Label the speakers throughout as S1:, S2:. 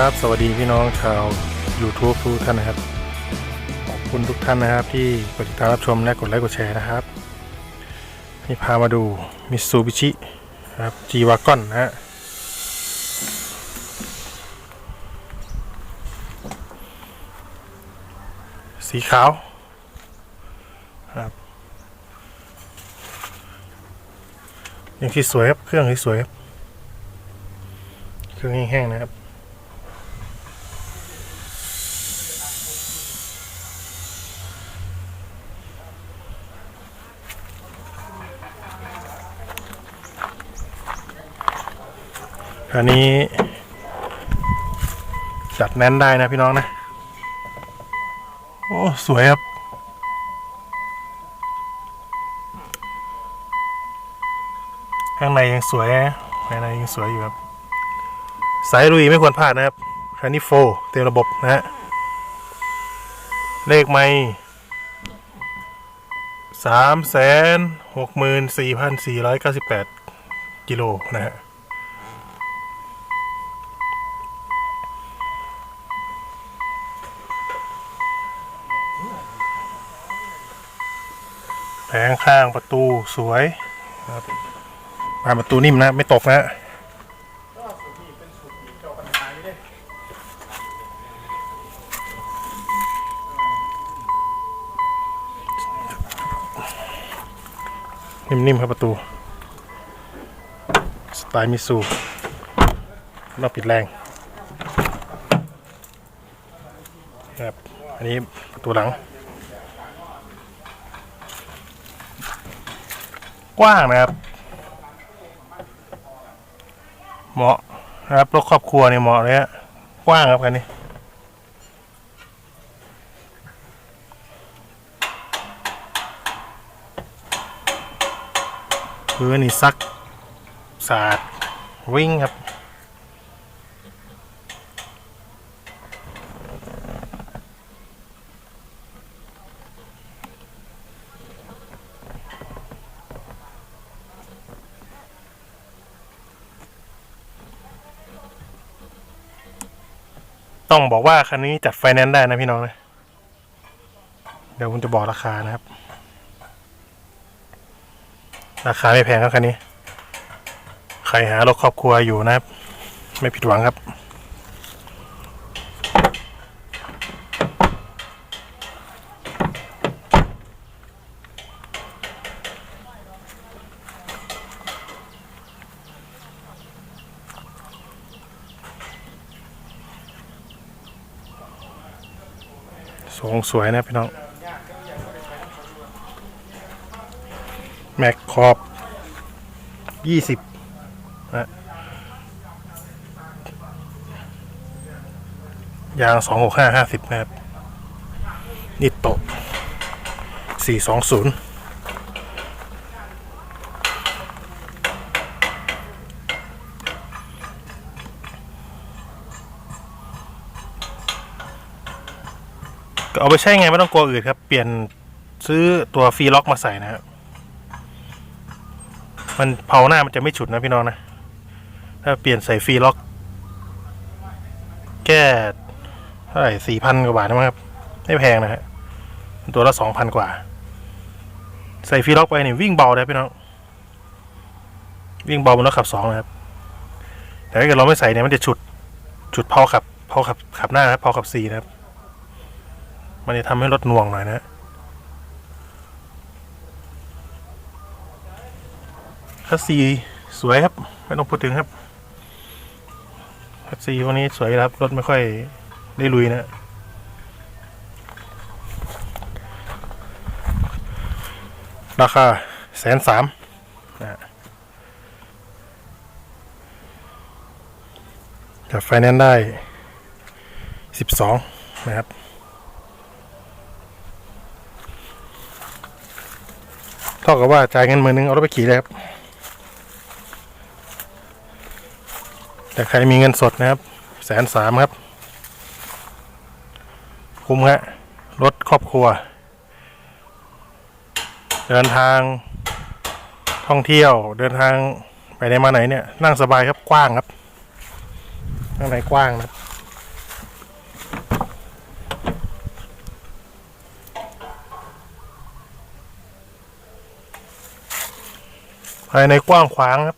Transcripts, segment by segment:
S1: ครับ สวัสดีพี่น้องชาว YouTube ทุกท่านนะครับ ขอบคุณทุกท่านนะครับ ที่กดติดตามรับชมและกดไลค์กดแชร์นะครับนี่พามาดูมิตซูบิชิครับจีวากอนนะฮะสีขาวครับยังที่สวยครับ เครื่องที่สวยครับ เครื่องแห้งๆนะครับ อันนี้จัดแน่นได้นะพี่น้องนะ โอ้ สวยครับ ข้างในยังสวยนะข้างในยังสวยอยู่ครับ สายลุยไม่ควรพลาดนะครับคันนี้โฟเต็มระบบนะฮะ เลขไม่สามแสนหกหมื่นสี่พันสี่ร้อยเก้าสิบแปดกิโลนะฮะ ข้างประตูสวยครับบานประตูนิ่มนะไม่ตกนะนิ่มๆครับประตู สไตล์มิซูนอกปิดแรงครับ อันนี้ประตูหลัง กว้างนะครับ เหมาะนะครับรถครอบครัวเนี่ยเหมาะเลยฮะกว้างครับคันนี้พื้นนี่ซักสะอาดวิ่งครับ ต้องบอกว่าคันนี้จัดไฟแนนซ์ได้นะพี่น้องนะเดี๋ยวผมจะบอกราคานะครับ ราคาไม่แพงครับคันนี้ ใครหารถครอบครัวอยู่นะครับ ไม่ผิดหวังครับ สวยนะพี่น้อง แม็กขอบยี่สิบนะยางสองหกห้าห้าสิบนะครับนิโตสี่สองศูนย์ เอาไปใช้ไงไม่ต้องกลัวอื่นครับ เปลี่ยนซื้อตัวฟรีล็อกมาใส่นะครับมันเผาหน้ามันจะไม่ฉุดนะพี่น้องนะ ถ้าเปลี่ยนใส่ฟรีล็อก แก้เท่าไหร่สี่พันกว่าบาทนะครับ ไม่แพงนะฮะตัวละสองพันกว่า ใส่ฟรีล็อกไปนี่วิ่งเบาเลยพี่น้อง วิ่งเบาบนรถขับสองนะครับ แต่ถ้าเกิดเราไม่ใส่เนี่ยมันจะฉุด ฉุดเผาขับเผาขับขับหน้านะครับเผาขับสี่นะครับ มันจะทำให้รถน่วงหน่อยนะคัสซีสวยครับไม่ต้องพูดถึงครับคัสซีวันนี้สวยครับ รถไม่ค่อยได้ลุยนะราคาแสนสามนะจับไฟแนนซ์ได้สิบสองนะครับ เท่ากับว่าจ่ายเงินมื่นหนึ่งเอารถไปขี่เลยครับ แต่ใครมีเงินสดนะครับแสนสามครับ คุ้มฮะรถครอบครัว เดินทางท่องเที่ยวเดินทางไปไหนมาไหนเนี่ย นั่งสบายครับกว้างครับข้างในกว้างนะครับ ภายในกว้างขวางครับ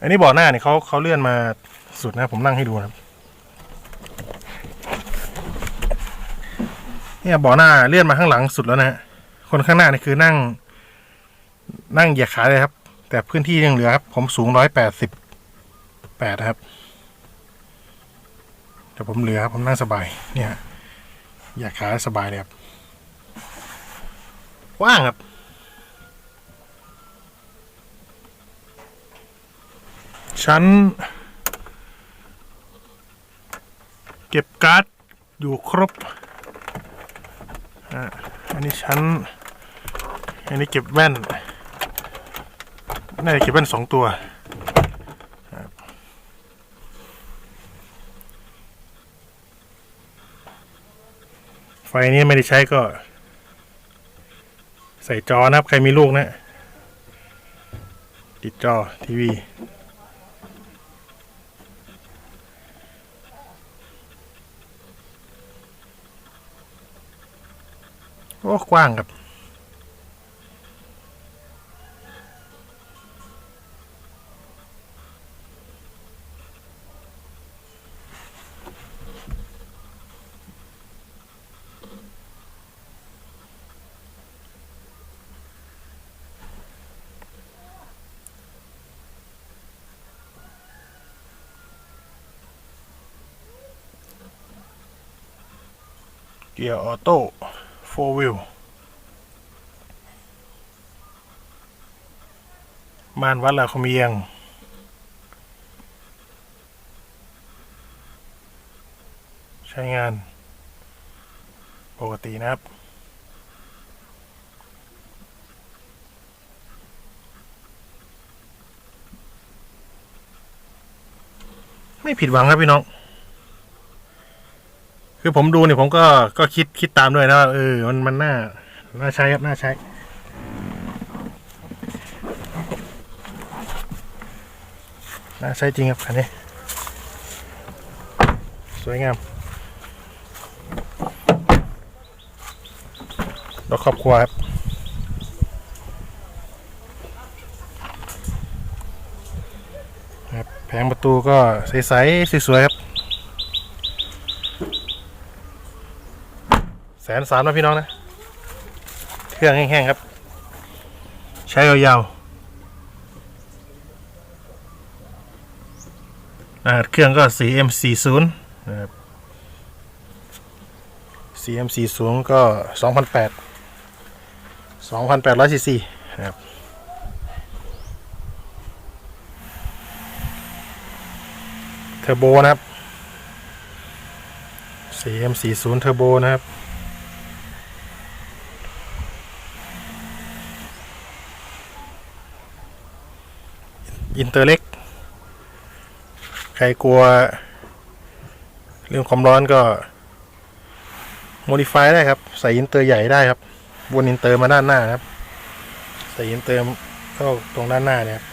S1: อันนี้เบาะหน้าเนี่ยเขาเขาเลื่อนมาสุดนะผมนั่งให้ดูนะครับ เนี่ยเบาะหน้าเลื่อนมาข้างหลังสุดแล้วนะฮะคนข้างหน้านี่คือนั่ง นั่งเหยียดขาเลยครับ แต่พื้นที่ยังเหลือครับ ผมสูงร้อยแปดสิบแปดครับแต่ผมเหลือครับผมนั่งสบายเนี่ยเหยียดขาสบายเลยครับว่างครับ ชั้นเก็บการ์ดอยู่ครบอันนี้ชั้น อันนี้เก็บแว่น น่าจะเก็บแว่นสองตัว ไฟนี้ไม่ได้ใช้ก็ ใส่จอนะครับ ใครมีลูกนะ ติดจอทีวี อ้กว้างครับ เกียร์ออโต้ โฟวิลม่านวัดลาคมเอียง ใช้งาน ปกตินะครับไม่ผิดหวังครับพี่น้อง คือผมดูเนี่ยผมก็ก็คิดคิดตามด้วยนะว่าเออมันมันน่าน่าใช้ครับน่าใช้น่าใช้จริงครับคันนี้ สวยงามรถครอบครัวครับครับแผงประตูก็ใสๆสวยๆครับ สนสามนะพี่น้องนะ เครื่องแห้งๆครับ ใช้ยาวๆรหัสเครื่องก็ CM40 นะครับ CM40 ก็2008 2,800ซีซีนะครับเทอร์โบนะครับ CM40 เทอร์โบนะครับ อินเตอร์เล็ก ใครกลัว เรื่องความร้อนก็โมดิฟายได้ครับ ใส่อินเตอร์ใหญ่ได้ครับวนอินเตอร์มาด้านหน้าครับ ใส่อินเตอร์เข้าตรงด้านหน้าเนี่ยครับ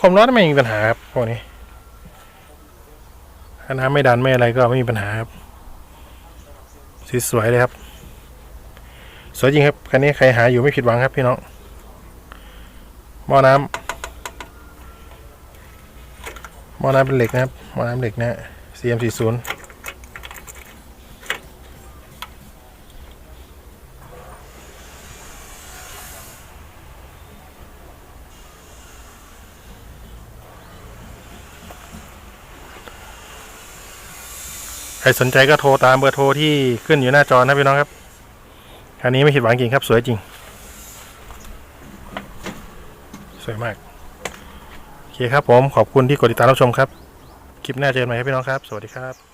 S1: ความร้อนไม่มีปัญหาครับพวกนี้ถ้าน้ำไม่ดันไม่อะไรก็ไม่มีปัญหาครับ สวยๆเลยครับ สวยจริงครับคันนี้ใครหาอยู่ไม่ผิดหวังครับพี่น้องหม้อน้ำหม้อน้ำเป็นเหล็กนะครับหม้อน้ำเหล็กนะ CM40 ใครสนใจก็โทรตามเบอร์โทรที่ขึ้นอยู่หน้าจอนะพี่น้องครับคันนี้ไม่ผิดหวังจริงครับ สวยจริง สวยมาก โอเคครับผมขอบคุณที่กดติดตามรับชมครับ คลิปหน้าเจอกันใหม่ครับพี่น้องครับ สวัสดีครับ